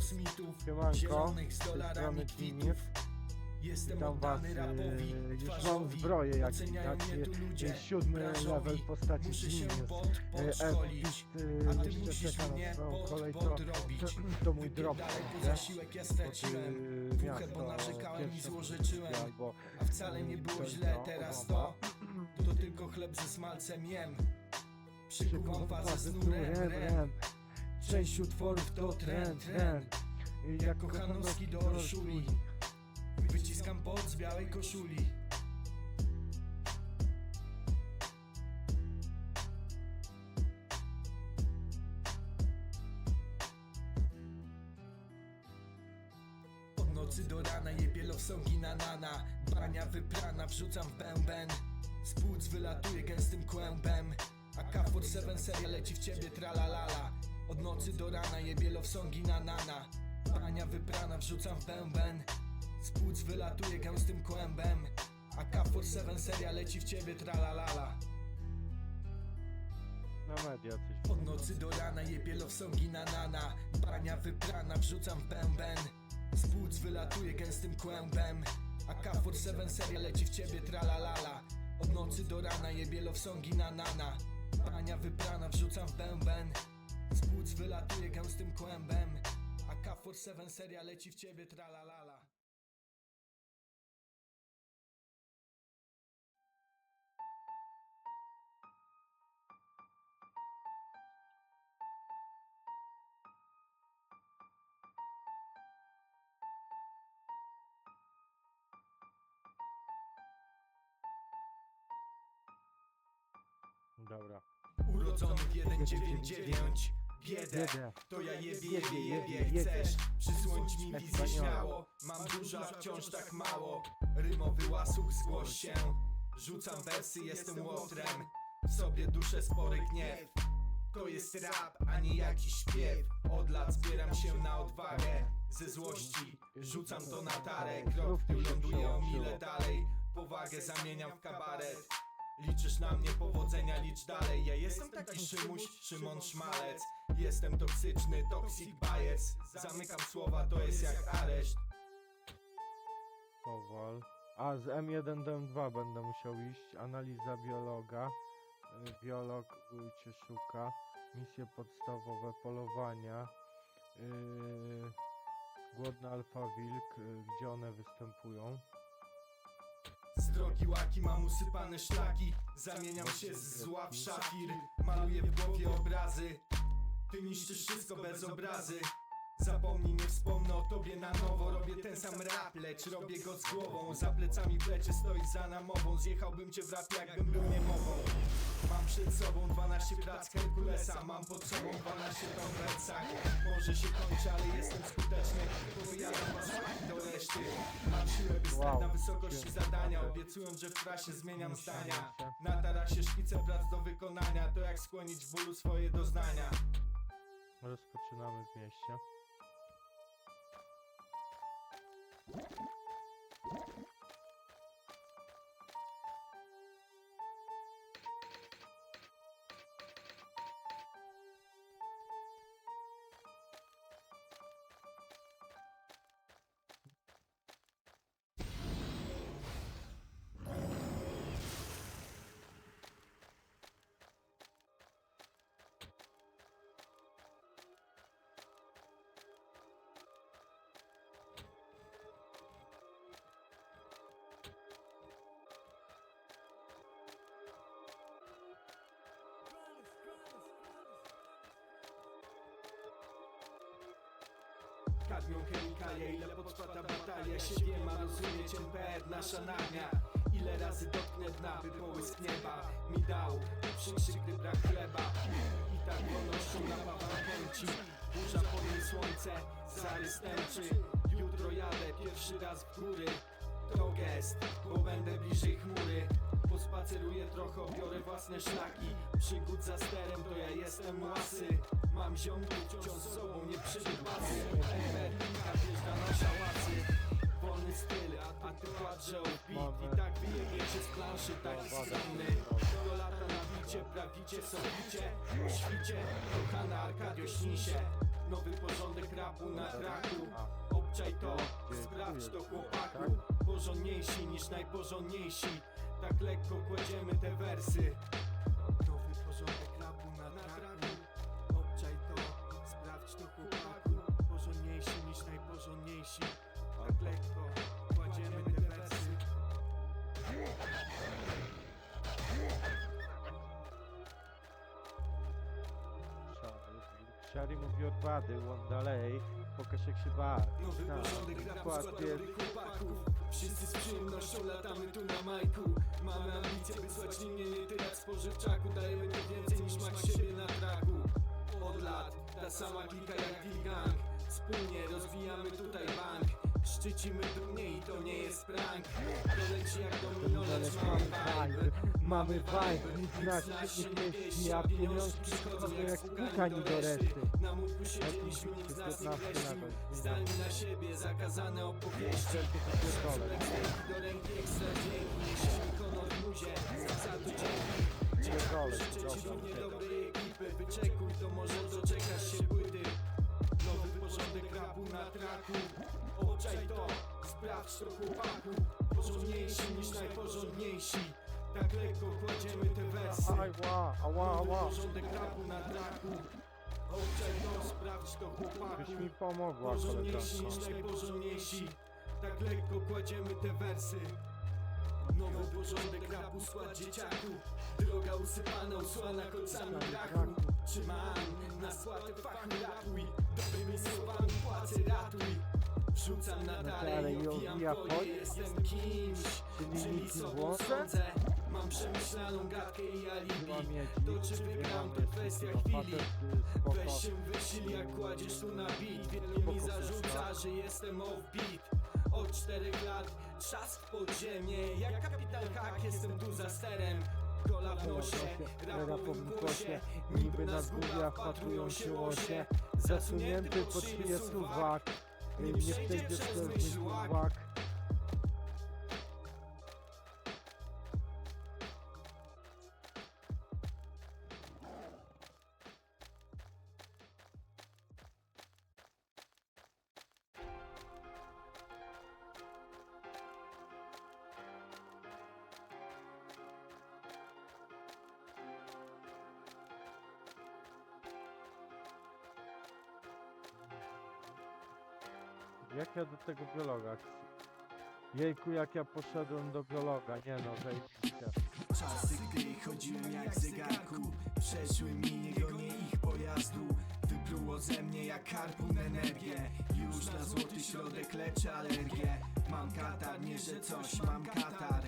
kosmitów Siemanko, Zielonych z dolarami kwitów. Jestem Witam was, e, rapowi, już mam zbroję jak widać, jest siódmy branżowi. level postaci Genius. E, F-Beat, e, ty jeszcze czeka na swoją kolej, to, to mój drop, nie? zasiłek ja straciłem e, miasto, bo narzekałem i albo A wcale nie było źle, teraz to To tylko chleb ze smalcem jem. Przykuwam fazę z nurem, rem Część utworów to trend, trend. Jak Kochanowski do Orszuli. Wyciskam pot z białej koszuli. Od nocy do rana jebie lowsongi na nana. Bania wyprana, wrzucam w bęben. Z wylatuje gęstym kłębem. A K47 seria leci w ciebie tralalala Od nocy do rana jebie lowsongi na nana. Bania wyprana, wrzucam w bęben. Z płuc wylatuje gęstym kłębem A K47 seria leci w ciebie tralalala Na media coś. od nocy do rana jebie lowsongi na nana. Bania wyprana, wrzucam w bęben. Z płuc wylatuje gęstym kłębem A K47 seria leci w ciebie tralalala Od nocy do rana jebie lowsongi na nana. Bania wyprana, wrzucam w bęben Z płuc wylatuje gęstym kłębem A K47 seria leci w ciebie tralalala. Dobra. Urodzony w 199 Biedę, to ja jebie, jebie, jebie Chcesz przysłonić mi wizję śmiało. Mam dużo, a wciąż tak mało. Rymowy łasuch, zgłoś się Rzucam wersy, jestem łotrem. W sobie duszę spory gniew. To jest rap, a nie jakiś śpiew. Od lat zbieram się na odwagę. Ze złości rzucam to na tarę. Krok w tył ląduję o mile dalej. Powagę zamieniam w kabaret. Liczysz na mnie powodzenia, licz dalej. Ja jestem taki Szymuś, Szymon Szmalec Jestem toksyczny, toxic bias Zamykam słowa, to jest jak areszt Powol. A z M1 do M2 będę musiał iść. Analiza biologa. Y, Biolog y, cię szuka. Misje podstawowe, polowania. Yy, głodny alfa wilk, y, gdzie one występują. Z drogi łaki mam usypane szlaki Zamieniam się z zła w szafir Maluję w głowie obrazy Ty niszczysz wszystko bez obrazy. Zapomnij, nie wspomnę o tobie na nowo. Robię ten sam rap, lecz robię go z głową. Za plecami plecie stoi za namową. Zjechałbym cię w rap jakbym był niemową. Mam przed sobą 12 prac Herkulesa. Mam pod sobą 12 ton w wersach Może się kończy, ale jestem skuteczny. Pojadę was do reszty. Mam siłę, by stać na wysokości zadania. Obiecując, że w trasie zmieniam zdania. Na tarasie szkice prac do wykonania. To jak skłonić w bólu swoje doznania Rozpoczynamy w mieście. Kadmią chemikalia, ile potrwa ta batalia? Się wiem, a rozumieć MPR, nasza nagnia Ile razy dotknę dna, by połysk nieba Mi dał. Przykrzyk, gdy brak chleba. I tak wolnością napawam chęci. Burza po słońce, zarys tęczy. Jutro jadę pierwszy raz w góry. To gest, bo będę bliżej chmury. Pospaceruję trochę, biorę własne szlaki. Przygód za sterem, to ja jestem łasy Mam ziomków wciąż z sobą, nie przybywasy Emernika wjeżdża na szałacy Wolny styl, a ty kładrze o beat I tak wyjebiecie z planszy, taki skromny. Do lata nabicie, prawicie, sobicie O świcie, kochana Arkadio śni się. Nowy porządek krapu na traku. Obczaj to, sprawdź to chłopaku. Porządniejsi niż najporządniejsi. Tak lekko kładziemy te wersy wady, one dalej, pokaż jak się bawi. Nowy Tak, porządek rapu skład skład jest dobrych chłopaków. Wszyscy z przyjemnością latamy tu na majku. Mamy ambicje wysłać linię nie tyle spożywczaku Dajemy tu więcej niż mak siebie na traku. Od lat ta sama klika jak Gang Wspólnie rozwijamy tutaj bank Szczycimy dumnie i to nie jest prank. To leci jak domino, lecz mamy vibe. Mamy vibe, nic nas się nie mieści, a pieniążki przychodzą jak pukani do reszty. Na murku siedzieliśmy, nikt z nas nie 15 kreślił nawet, nie Zdalni na siebie, zakazane opowieści. To pierdolę. do ręki ekstra dzięki Niesiemy honor w muzie, za to dzięki Życzę ci dobrej ekipy. Wyczekuj to może doczekasz się rapu na traku. Obczaj to, sprawdź to chłopaku Porządniejsi niż najporządniejsi. Tak lekko kładziemy te wersy. Ała, Nowy ała. porządek rapu na traku. Obczaj to, sprawdź to chłopaku. Byś mi pomogła, Porządniejsi niż koleżanko. najporządniejsi. Tak lekko kładziemy te wersy. Nowy porządek rapu skład dzieciaku. Droga usypana, usłana kolcami braku. Trzymam na spłatę fachu rapuj Dobrymi słowami płacę ratuj. Wrzucam na i i owijam folie. Jestem kimś, Czyli sobą sądzę. Mam przemyślaną gadkę i alibi. To czy wygram, to kwestia chwili. Weź się wysil jak kładziesz tu na beat. Wielu mi zarzuca, że jestem offbeat. Od czterech lat trzask w podziemie. Jak kapitan Hak jestem tu za sterem Kola w nosie, rapowym głosie. Niby na zgubia wpatrują się łosie. Zasunięty pod szyję suwak. Nie przejdzie przez myśl łak. Jak ja do tego biologa chcę? Jejku, jak ja poszedłem do biologa, nie no, zajebiście. Czasy, gdy chodziłem jak zegarku Przeszły mi, nie ich pojazdu. Wypruło ze mnie jak harpun energię. Już na złoty środek leczę alergię. Mam katar, nie że coś, mam katar.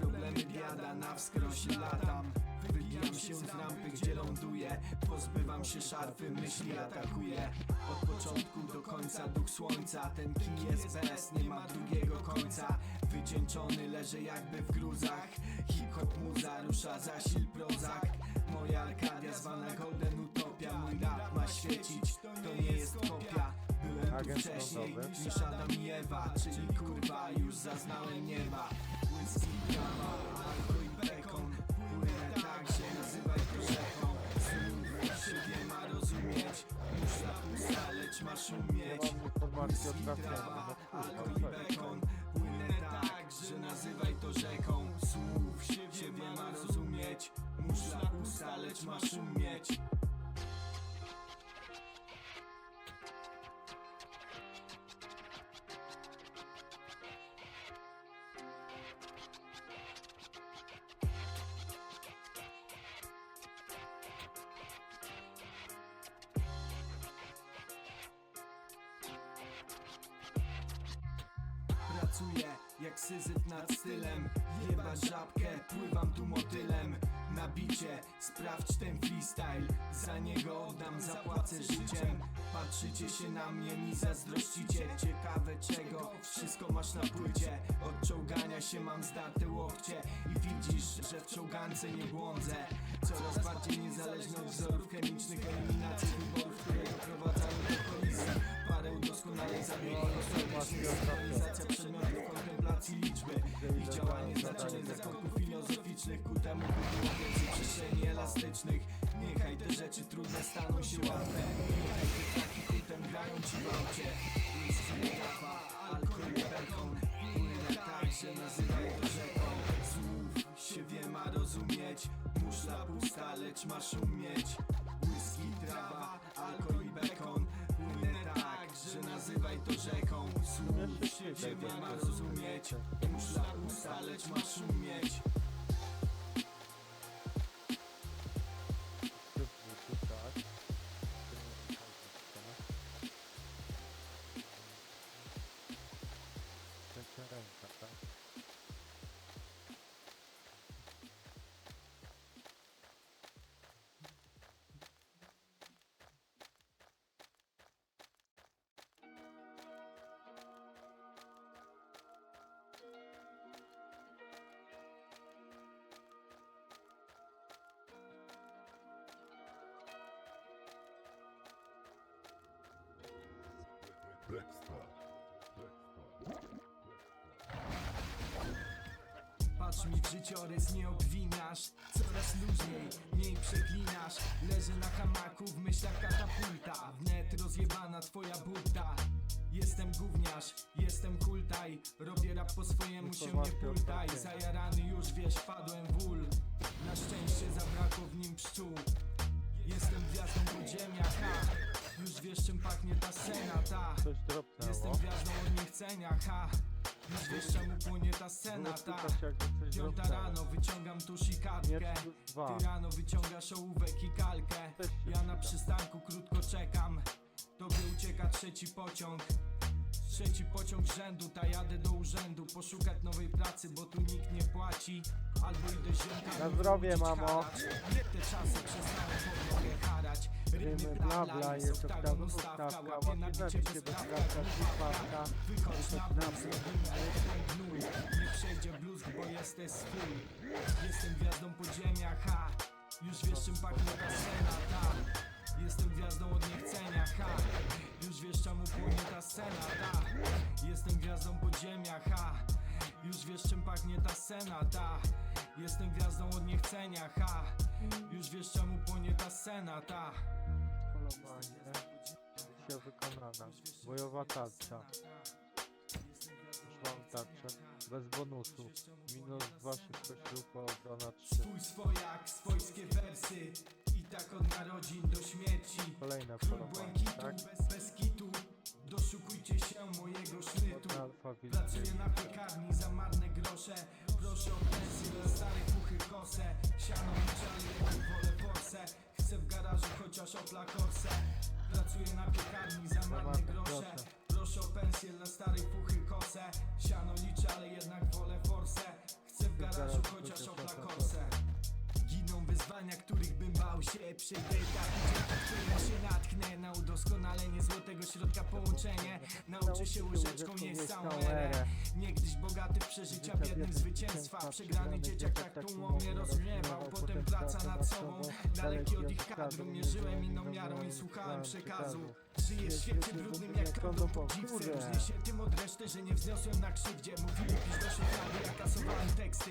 Problemy biada, na wskroś latam. Wybijam się z rampy, gdzie ląduję. Pozbywam się szarfy, myśli atakuję Od początku do końca duch słońca. Ten kij jest bez, nie ma drugiego końca. Wycieńczony leżę jakby w gruzach. Hip-hop muza rusza zasil prozak. Moja Arkadia zwana Golden Utopia. Mój rap ma świecić, to nie jest kopia. Byłem tu wcześniej frontowy. niż Adam i Ewa Czyli kurwa już zaznałem nieba. Whisky, kawa, alkohol i bekon. Płynę tak, masz umieć. Mam no alkohol i bekon Płynę tak, że nazywaj to rzeką. Słów siebie ma rozumieć. Muszla pusta, lecz masz umieć Syzyf nad stylem. Jebać żabkę, pływam tu motylem. Na bicie, sprawdź ten freestyle. Za niego oddam, zapłacę życiem. Patrzycie się na mnie, mi zazdrościcie. Ciekawe czego, wszystko masz na płycie. Od czołgania się mam zdarte łokcie. I widzisz, że w czołgance nie błądzę. Coraz bardziej niezależny od wzorów chemicznych Eliminacji wyborów, które doprowadzają do kolizji. Parę udoskonaleń zabiegów Aktualizacja przedmiotów kontemplacji racji liczby Ich działanie znaczenie zakonków filozoficznych. Ku temu by było więcej przestrzeni elastycznych. Niechaj te rzeczy trudne staną się łatwe. Niechaj te taki kultem grają ci bałcie Mistrz alkohol i beton. Inne tańsze nazywaj to rzeką. Słów się wie ma rozumieć. Muszla pusta, lecz masz umieć. Może nazywaj to rzeką. Słów się mam rozumieć. Musz na usta, lecz masz umieć. Patrz mi w życiorys, nie obwiniasz Coraz luźniej, mniej przeklinasz. Leżę na hamaku, w myślach katapulta Wnet rozjebana twoja burda Jestem gówniarz, jestem kultaj Robię rap po swojemu, się nie pultaj. Zajarany już wiesz, wpadłem w ul. Na szczęście zabrakło w nim pszczół. Jestem wiesz czym pachnie ta scena, ta Coś Jestem dropnęło. gwiazdą od niechcenia, ha Już wiesz czemu płonie ta scena, ta słychać jakby coś Piąta dropnęło. rano wyciągam tusz i kartkę Miecz dwa. Ty rano wyciągasz ołówek i kalkę Też się Ja na przyda. przystanku krótko czekam Tobie ucieka trzeci pociąg Trzeci pociąg rzędu, ta jadę do urzędu Poszukać nowej pracy, bo tu nikt nie płaci. Albo idę ziomka Na zdrowie, mamo. Te czasy przestały podłogę harać. Rymy bla bla, jest oktagon ustawka, Łapie na bicie bez prawka, słuchawka. Wychodź na blues. robimy Nie przejdzie bluzg, bo jesteś swój. Jestem gwiazdą podziemia, ha. Już wiesz czym pachnie ta scena, ta Jestem gwiazdą od niechcenia, ha Już wiesz czemu płonie ta scena, ta Jestem gwiazdą podziemia, ha Już wiesz czym pachnie ta scena, ta Jestem gwiazdą od niechcenia, ha Już wiesz czemu płonie ta scena, ta Polowanie. Misja wykonana. Bojowa tarcza. Szłam tarczę. Bez bonusu. Minus 2 szybkość ruchu, obrona 3. Swój swojak, swojskie wersy tak od narodzin do śmierci. Kolejne Król błękitu, tak? bez, bez kitu Doszukujcie się mojego sznytu. Pracuję na piekarni za marne grosze. Proszę o pensję dla starej puchy kosę. Siano czarny, wolę forsę. Chcę w garażu chociaż opla korsę. Pracuję na piekarni za marne grosze. Proszę o pensję dla starej puchy kosę. Siano liczę, ale jednak wolę forsę. Chcę w garażu chociaż opla korsę Giną wyzwania, których bym bał się dzięki którym się natchnę Na udoskonalenie złotego środka połączenie. Nauczę się łyżeczką jeść całą erę. Niegdyś bogaty w przeżycia, biednych zwycięstwa. Przegrany dzieciak tak tłumą mnie rozgniewał Potem praca nad sobą, daleki od ich kadru Mierzyłem inną miarą i słuchałem przekazu. Żyję w świecie brudnym jak kondom po dziwce. Różnię się tym od reszty, że nie wzniosłem na krzywdzie. Mówili pisz do szuflady, ja kasowałem teksty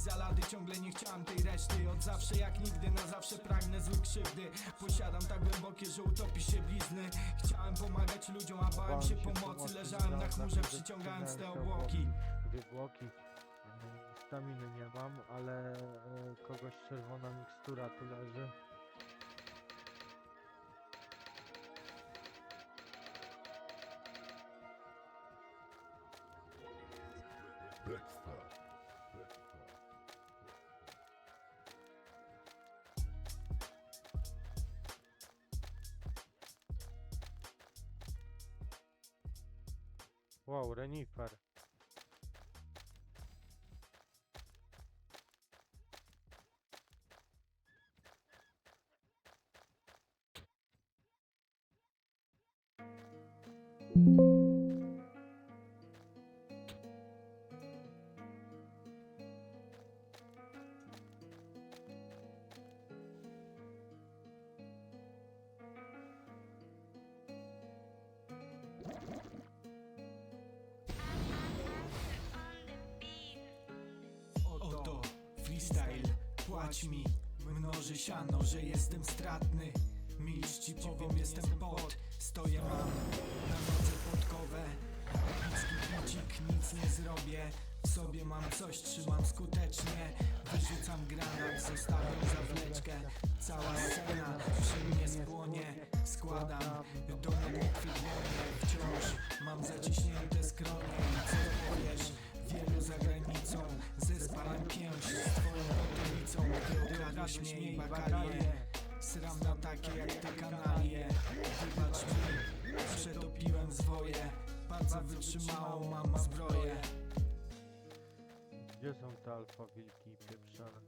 zalady ciągle nie chciałem tej reszty. Od zawsze jak nigdy, na zawsze pragnę złych krzywdy. Posiadam tak głębokie, że utopi się blizny. Chciałem pomagać ludziom, a bałem się pomocy. Leżałem na chmurze, przyciągając te obłoki. Wygłoki. Staminy nie mam, ale e, kogoś czerwona mikstura tu leży. واو رنيف هذا mi Mnoży siano, że jestem stratny. Milcz ci powiem, jestem pot. Stoję mam na nodze podkowę Epicki bicik, nic nie zrobię. W sobie mam coś, trzymam skutecznie. Wyrzucam granat, zostawiam zawleczkę. Cała scena przy mnie spłonie Składam do modlitwy dłonie śmiej i bakalie. Sram na takie jak te kanalie. Wybacz mi, przetopiłem zwoje. Bardzo wytrzymałą mam zbroję. Gdzie są te alfa wilki i pieprzane?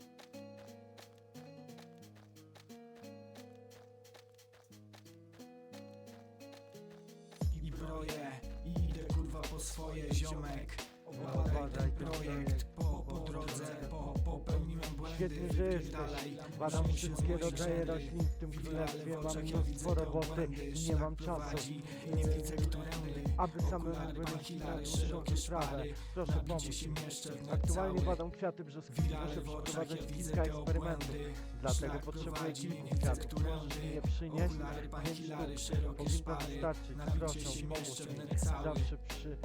I broję, i idę kurwa po swoje ziomek. Opadaj ten projekt. po, po drodze po, Popełniłem błędy Świetnie, że jesteś. dalej Badam wszystkie rodzaje roślin w tym królestwie, mam mnóstwo roboty i nie mam czasu. prowadzi, Nie widzę którędy Aby same Okulary, wyrośli na szerokie szpary Proszę pomóc. Aktualnie badam kwiaty brzoskwini, Wirale muszę przeprowadzać kilka eksperymentów. Dlatego potrzebuję kilku kwiatów. Możesz mi je przynieść? Bachilary, sztuk. Powinno wystarczyć, proszę, pomóż mi. Zawsze przy, y,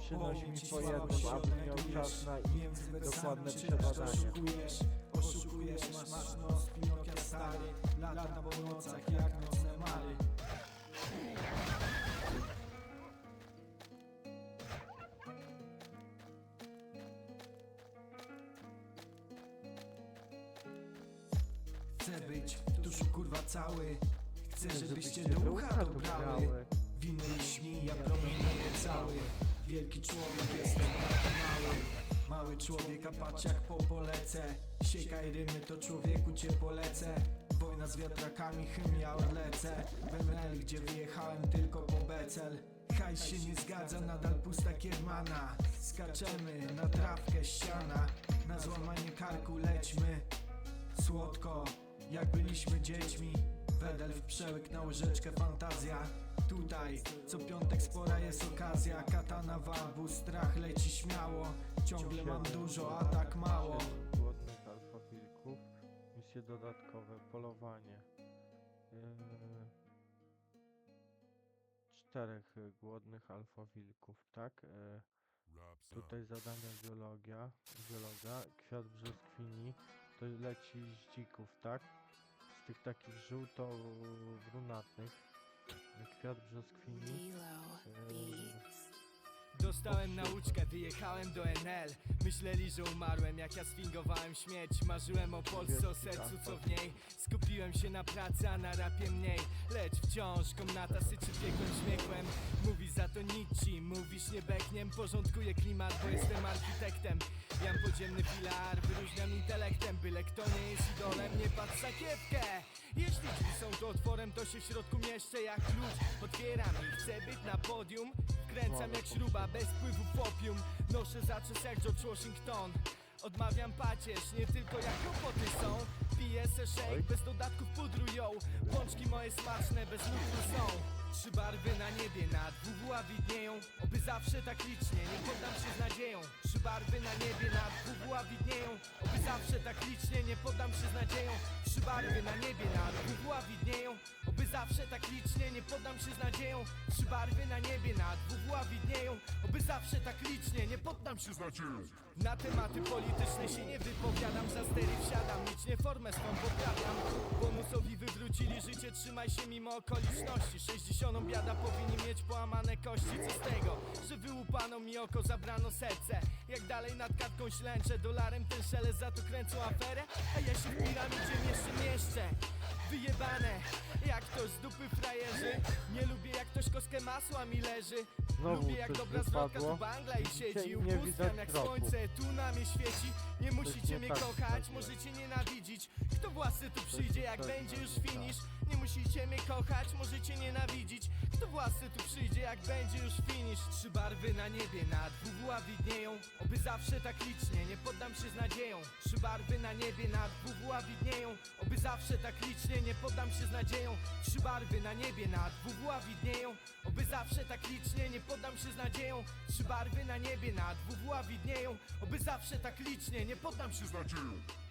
przynoś mi po jednym, abym miał czas na ich czytasz, przebadanie. Oszukujesz, oszukujesz, masz, masz nos Pinokia stary Lata po nocach jak nocne mary. Chcę być w duszu kurwa cały. Chcę żebyście do ucha dobrały. Winy i śni, ja promienieję cały. Wielki człowiek jestem mały Mały człowiek, a patrz jak po polecę. Siekaj rymy, to człowieku cię polecę. Wojna z wiatrakami, chemia odlecę. W ML, gdzie wyjechałem tylko po becel. Hajs się nie zgadza, nadal pusta kiermana. Skaczemy na trawkę ściana. Na złamanie karku lećmy. Słodko, jak byliśmy dziećmi Wedel w przełyk na łyżeczkę fantazja Tutaj, co piątek spora jest okazja Katana wabu, strach leci śmiało Ciągle mam dużo, a tak mało głodnych alfa wilków. Misje dodatkowe, polowanie. Yy, czterech głodnych alfa wilków, tak? Yy, tutaj zadania biologia, biologa, kwiat brzoskwini, to leci z dzików, tak? Tych takich żółto-brunatnych. Kwiat brzoskwini. Dostałem nauczkę, wyjechałem do NL Myśleli, że umarłem jak ja sfingowałem śmieć. Marzyłem o Polsce, o sercu co w niej. Skupiłem się na pracy, a na rapie mniej. Lecz wciąż komnata syczy piekłem śmiechłem Mówi za to Nietzsche, mówisz nie bekniem. Porządkuję klimat, bo jestem architektem. Jam podziemny filar, wyróżniam intelektem. Byle kto nie jest idolem, nie patrz sakiewkę Jeśli drzwi są tu otworem, to się w środku mieszczę jak klucz Otwieram i chcę być na podium. Kręcam jak śruba, bez wpływu w opium Noszę zaczes jak George Washington. Odmawiam pacierz, nie tylko jak kłopoty są. Piję se shake, bez dodatków pudru ją Pączki moje smaczne, bez lukru są Trzy barwy na niebie, nad WWA widnieją. Oby zawsze tak licznie, nie poddam się z nadzieją. Trzy barwy na niebie, nad WWA widnieją. Oby zawsze tak licznie, nie poddam się z nadzieją. Trzy barwy na niebie, nad WWA widnieją. Oby zawsze tak licznie, nie poddam się z nadzieją. Trzy barwy na niebie, nad WWA widnieją. Oby zawsze tak licznie, nie poddam się z nadzieją. Na tematy polityczne się nie wypowiadam. Za stery wsiadam, licznie formę swą poprawiam. Bonusowi wywrócili życie, trzymaj się mimo okoliczności. 60 biada powinni mieć połamane kości Co z tego, że wyłupano mi oko, zabrano serce. Jak dalej nad kartką ślęczę Dolarem ten szelest za to kręcą aferę? A ja się w piramidzie mieszczę, mieszczę. Wyjebane, jak ktoś z dupy frajerzy. Nie lubię jak ktoś kostkę masła mi leży. Znowu Lubię jak coś dobra zwrotka wypadło. tu bangla i Dzisiaj siedzi. nie jak kroku. słońce tu na mnie świeci. Nie musicie nie mnie tak kochać, zrobiłem. możecie nienawidzić. Kto własny tu przyjdzie jak tak będzie już zrobiłem. finish Nie musicie mnie kochać, możecie nienawidzić. Kto własny tu przyjdzie jak będzie już finish? Trzy barwy na niebie, nad WWA widnieją Oby zawsze tak licznie, nie poddam się z nadzieją. Trzy barwy na niebie, nad WWA widnieją Oby zawsze tak licznie, nie poddam się z nadzieją. Trzy barwy na niebie, nad WWA widnieją Oby zawsze tak licznie, nie poddam się z nadzieją. Trzy barwy na niebie, nad WWA widnieją Oby zawsze tak licznie, nie poddam się z nadzieją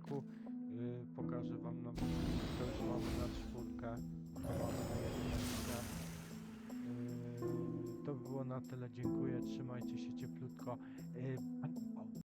odcinku y, pokażę wam film, to już mamy na czwórkę, to mamy na jedynkę. Y, to by było na tyle, dziękuję, trzymajcie się cieplutko. Y,